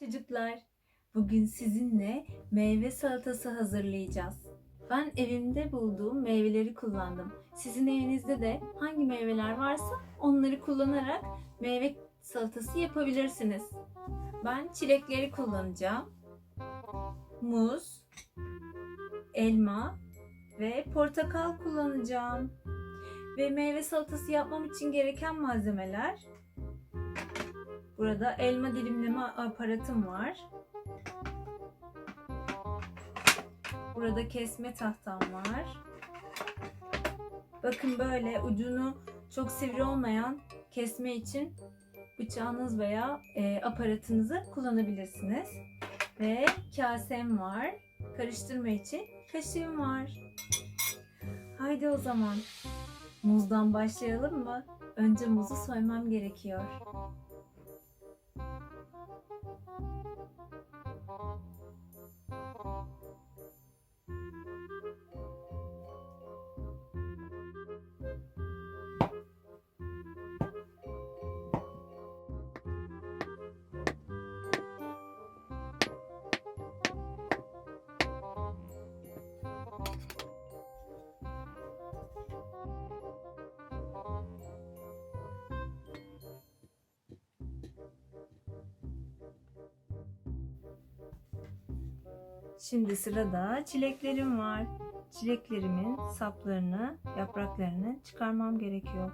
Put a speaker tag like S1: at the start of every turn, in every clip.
S1: Çocuklar, bugün sizinle meyve salatası hazırlayacağız. Ben evimde bulduğum meyveleri kullandım. Sizin evinizde de hangi meyveler varsa onları kullanarak meyve salatası yapabilirsiniz. Ben çilekleri kullanacağım. Muz, elma ve portakal kullanacağım. Ve meyve salatası yapmam için gereken malzemeler Burada elma dilimleme aparatım var. Burada kesme tahtam var. Bakın böyle ucunu çok sivri olmayan kesme için bıçağınız veya e, aparatınızı kullanabilirsiniz. Ve kasem var. Karıştırma için kaşığım var. Haydi o zaman muzdan başlayalım mı? Önce muzu soymam gerekiyor. Thank you. Şimdi sırada çileklerim var. Çileklerimin saplarını, yapraklarını çıkarmam gerekiyor.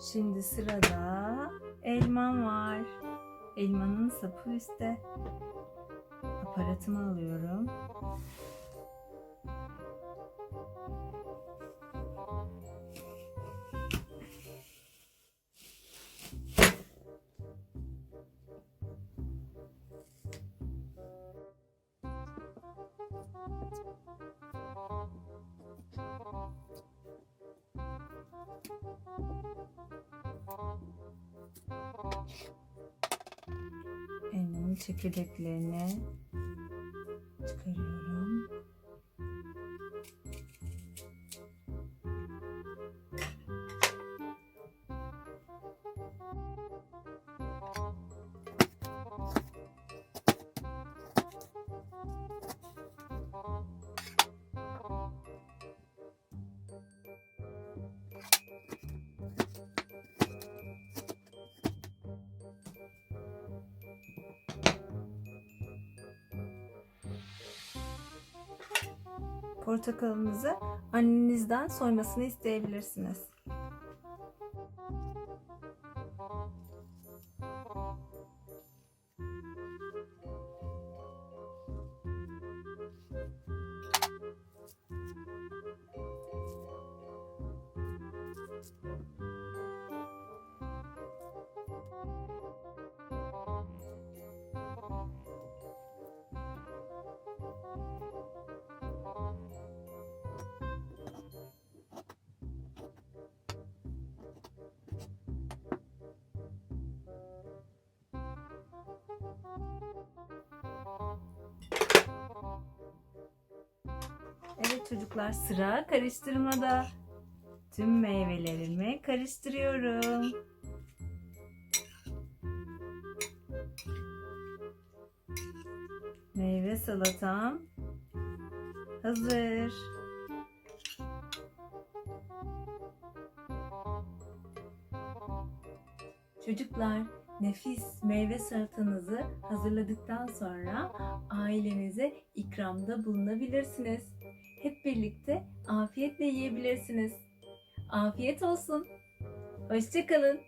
S1: Şimdi sırada elmam var. Elmanın sapı üstte. Aparatımı alıyorum. Çekirdeklerini Portakalınızı annenizden soymasını isteyebilirsiniz. Çocuklar sıra karıştırmada. Tüm meyvelerimi karıştırıyorum. Meyve salatam hazır. Çocuklar nefis meyve salatanızı hazırladıktan sonra ailenize ikramda bulunabilirsiniz. Hep birlikte afiyetle yiyebilirsiniz. Afiyet olsun. Hoşçakalın.